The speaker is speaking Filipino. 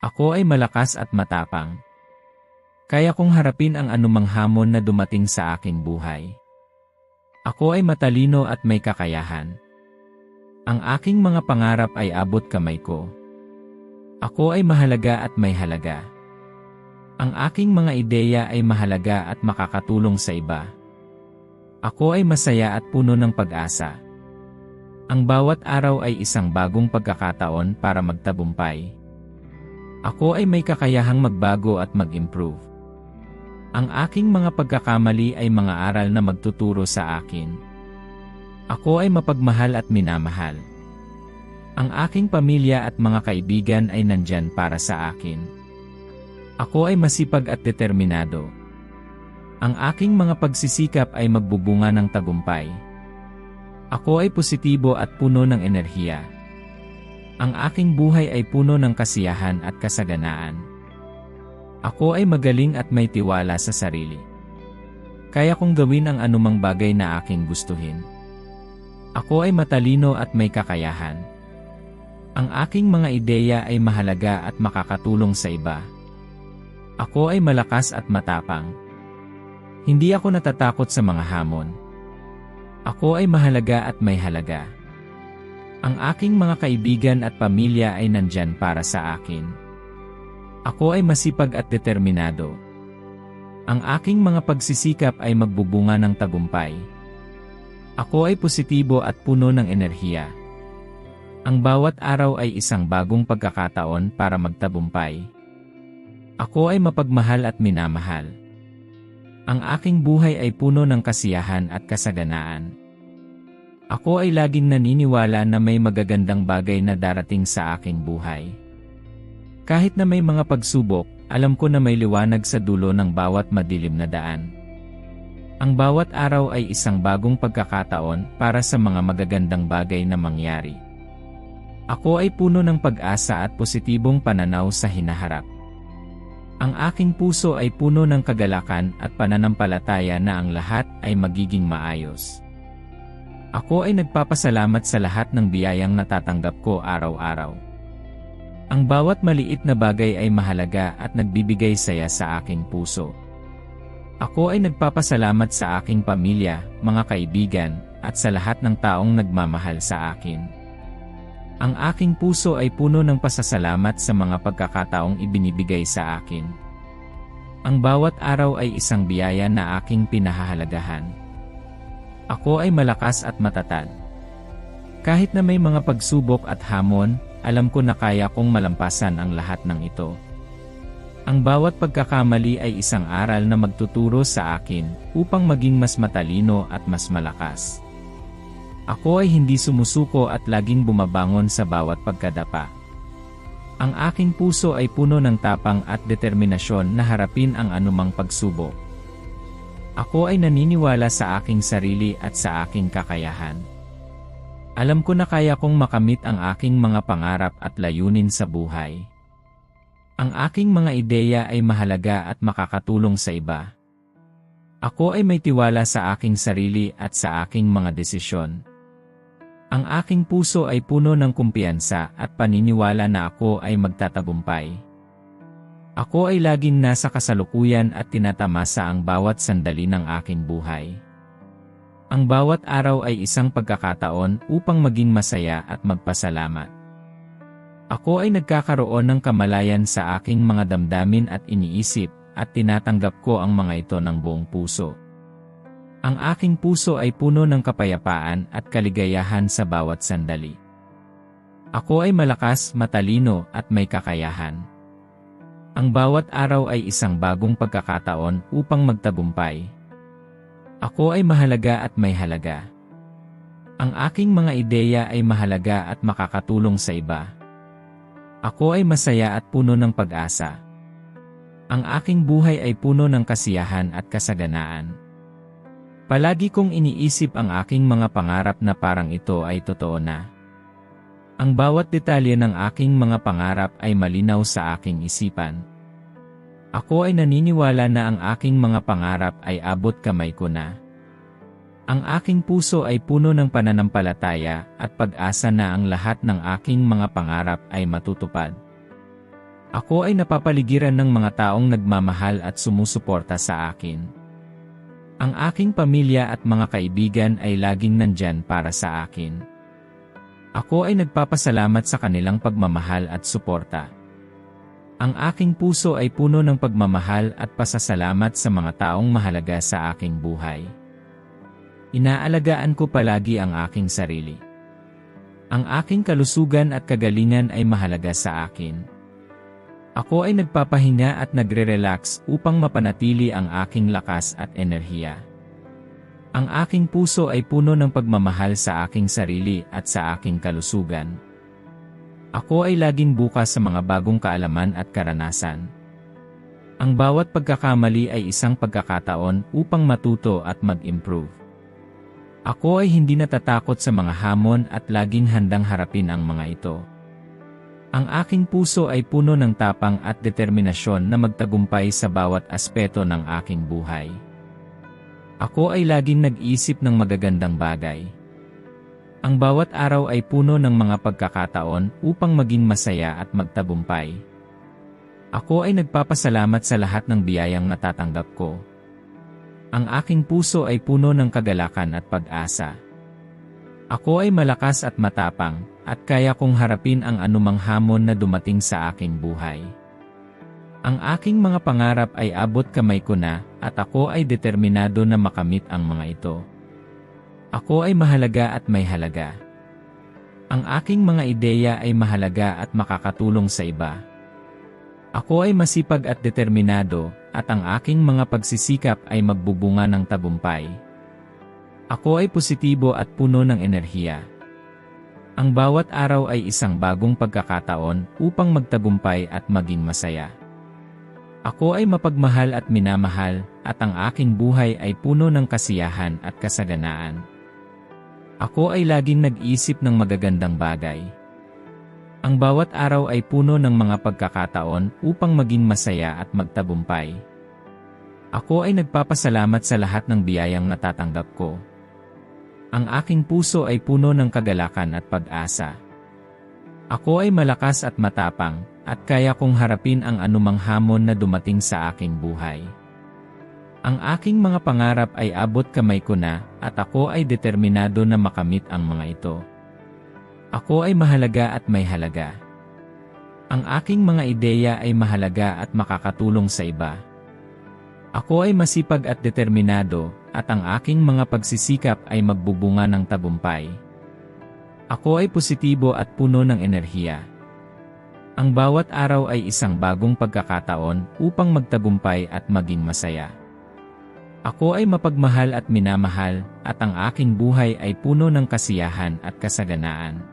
Ako ay malakas at matapang. Kaya kong harapin ang anumang hamon na dumating sa aking buhay. Ako ay matalino at may kakayahan. Ang aking mga pangarap ay abot kamay ko. Ako ay mahalaga at may halaga. Ang aking mga ideya ay mahalaga at makakatulong sa iba. Ako ay masaya at puno ng pag-asa. Ang bawat araw ay isang bagong pagkakataon para magtabumpay. Ako ay may kakayahang magbago at mag-improve. Ang aking mga pagkakamali ay mga aral na magtuturo sa akin. Ako ay mapagmahal at minamahal. Ang aking pamilya at mga kaibigan ay nandyan para sa akin. Ako ay masipag at determinado. Ang aking mga pagsisikap ay magbubunga ng tagumpay. Ako ay positibo at puno ng enerhiya. Ang aking buhay ay puno ng kasiyahan at kasaganaan. Ako ay magaling at may tiwala sa sarili. Kaya kong gawin ang anumang bagay na aking gustuhin. Ako ay matalino at may kakayahan. Ang aking mga ideya ay mahalaga at makakatulong sa iba. Ako ay malakas at matapang. Hindi ako natatakot sa mga hamon. Ako ay mahalaga at may halaga. Ang aking mga kaibigan at pamilya ay nandyan para sa akin. Ako ay masipag at determinado. Ang aking mga pagsisikap ay magbubunga ng tagumpay. Ako ay positibo at puno ng enerhiya. Ang bawat araw ay isang bagong pagkakataon para magtabumpay. Ako ay mapagmahal at minamahal. Ang aking buhay ay puno ng kasiyahan at kasaganaan. Ako ay laging naniniwala na may magagandang bagay na darating sa aking buhay. Kahit na may mga pagsubok, alam ko na may liwanag sa dulo ng bawat madilim na daan. Ang bawat araw ay isang bagong pagkakataon para sa mga magagandang bagay na mangyari. Ako ay puno ng pag-asa at positibong pananaw sa hinaharap. Ang aking puso ay puno ng kagalakan at pananampalataya na ang lahat ay magiging maayos. Ako ay nagpapasalamat sa lahat ng biyayang natatanggap ko araw-araw. Ang bawat maliit na bagay ay mahalaga at nagbibigay saya sa aking puso. Ako ay nagpapasalamat sa aking pamilya, mga kaibigan, at sa lahat ng taong nagmamahal sa akin. Ang aking puso ay puno ng pasasalamat sa mga pagkakataong ibinibigay sa akin. Ang bawat araw ay isang biyaya na aking pinahahalagahan. Ako ay malakas at matatag. Kahit na may mga pagsubok at hamon, alam ko na kaya kong malampasan ang lahat ng ito. Ang bawat pagkakamali ay isang aral na magtuturo sa akin upang maging mas matalino at mas malakas. Ako ay hindi sumusuko at laging bumabangon sa bawat pagkadapa. Ang aking puso ay puno ng tapang at determinasyon na harapin ang anumang pagsubok. Ako ay naniniwala sa aking sarili at sa aking kakayahan. Alam ko na kaya kong makamit ang aking mga pangarap at layunin sa buhay. Ang aking mga ideya ay mahalaga at makakatulong sa iba. Ako ay may tiwala sa aking sarili at sa aking mga desisyon. Ang aking puso ay puno ng kumpiyansa at paniniwala na ako ay magtatagumpay. Ako ay laging nasa kasalukuyan at tinatamasa ang bawat sandali ng aking buhay. Ang bawat araw ay isang pagkakataon upang maging masaya at magpasalamat. Ako ay nagkakaroon ng kamalayan sa aking mga damdamin at iniisip at tinatanggap ko ang mga ito ng buong puso. Ang aking puso ay puno ng kapayapaan at kaligayahan sa bawat sandali. Ako ay malakas, matalino at may kakayahan. Ang bawat araw ay isang bagong pagkakataon upang magtagumpay. Ako ay mahalaga at may halaga. Ang aking mga ideya ay mahalaga at makakatulong sa iba. Ako ay masaya at puno ng pag-asa. Ang aking buhay ay puno ng kasiyahan at kasaganaan. Palagi kong iniisip ang aking mga pangarap na parang ito ay totoo na. Ang bawat detalye ng aking mga pangarap ay malinaw sa aking isipan. Ako ay naniniwala na ang aking mga pangarap ay abot kamay ko na. Ang aking puso ay puno ng pananampalataya at pag-asa na ang lahat ng aking mga pangarap ay matutupad. Ako ay napapaligiran ng mga taong nagmamahal at sumusuporta sa akin. Ang aking pamilya at mga kaibigan ay laging nandyan para sa akin. Ako ay nagpapasalamat sa kanilang pagmamahal at suporta. Ang aking puso ay puno ng pagmamahal at pasasalamat sa mga taong mahalaga sa aking buhay. Inaalagaan ko palagi ang aking sarili. Ang aking kalusugan at kagalingan ay mahalaga sa akin. Ako ay nagpapahinga at nagre-relax upang mapanatili ang aking lakas at enerhiya. Ang aking puso ay puno ng pagmamahal sa aking sarili at sa aking kalusugan. Ako ay laging bukas sa mga bagong kaalaman at karanasan. Ang bawat pagkakamali ay isang pagkakataon upang matuto at mag-improve. Ako ay hindi natatakot sa mga hamon at laging handang harapin ang mga ito. Ang aking puso ay puno ng tapang at determinasyon na magtagumpay sa bawat aspeto ng aking buhay. Ako ay laging nag-isip ng magagandang bagay. Ang bawat araw ay puno ng mga pagkakataon upang maging masaya at magtagumpay. Ako ay nagpapasalamat sa lahat ng biyayang natatanggap ko. Ang aking puso ay puno ng kagalakan at pag-asa. Ako ay malakas at matapang, at kaya kong harapin ang anumang hamon na dumating sa aking buhay. Ang aking mga pangarap ay abot kamay ko na, at ako ay determinado na makamit ang mga ito. Ako ay mahalaga at may halaga. Ang aking mga ideya ay mahalaga at makakatulong sa iba. Ako ay masipag at determinado, at ang aking mga pagsisikap ay magbubunga ng tagumpay. Ako ay positibo at puno ng enerhiya. Ang bawat araw ay isang bagong pagkakataon upang magtagumpay at maging masaya. Ako ay mapagmahal at minamahal, at ang aking buhay ay puno ng kasiyahan at kasaganaan. Ako ay laging nag-isip ng magagandang bagay. Ang bawat araw ay puno ng mga pagkakataon upang maging masaya at magtagumpay. Ako ay nagpapasalamat sa lahat ng biyayang natatanggap ko. Ang aking puso ay puno ng kagalakan at pag-asa. Ako ay malakas at matapang, at kaya kong harapin ang anumang hamon na dumating sa aking buhay. Ang aking mga pangarap ay abot kamay ko na, at ako ay determinado na makamit ang mga ito. Ako ay mahalaga at may halaga. Ang aking mga ideya ay mahalaga at makakatulong sa iba. Ako ay masipag at determinado, at ang aking mga pagsisikap ay magbubunga ng tagumpay. Ako ay positibo at puno ng enerhiya. Ang bawat araw ay isang bagong pagkakataon upang magtagumpay at maging masaya. Ako ay mapagmahal at minamahal, at ang aking buhay ay puno ng kasiyahan at kasaganaan.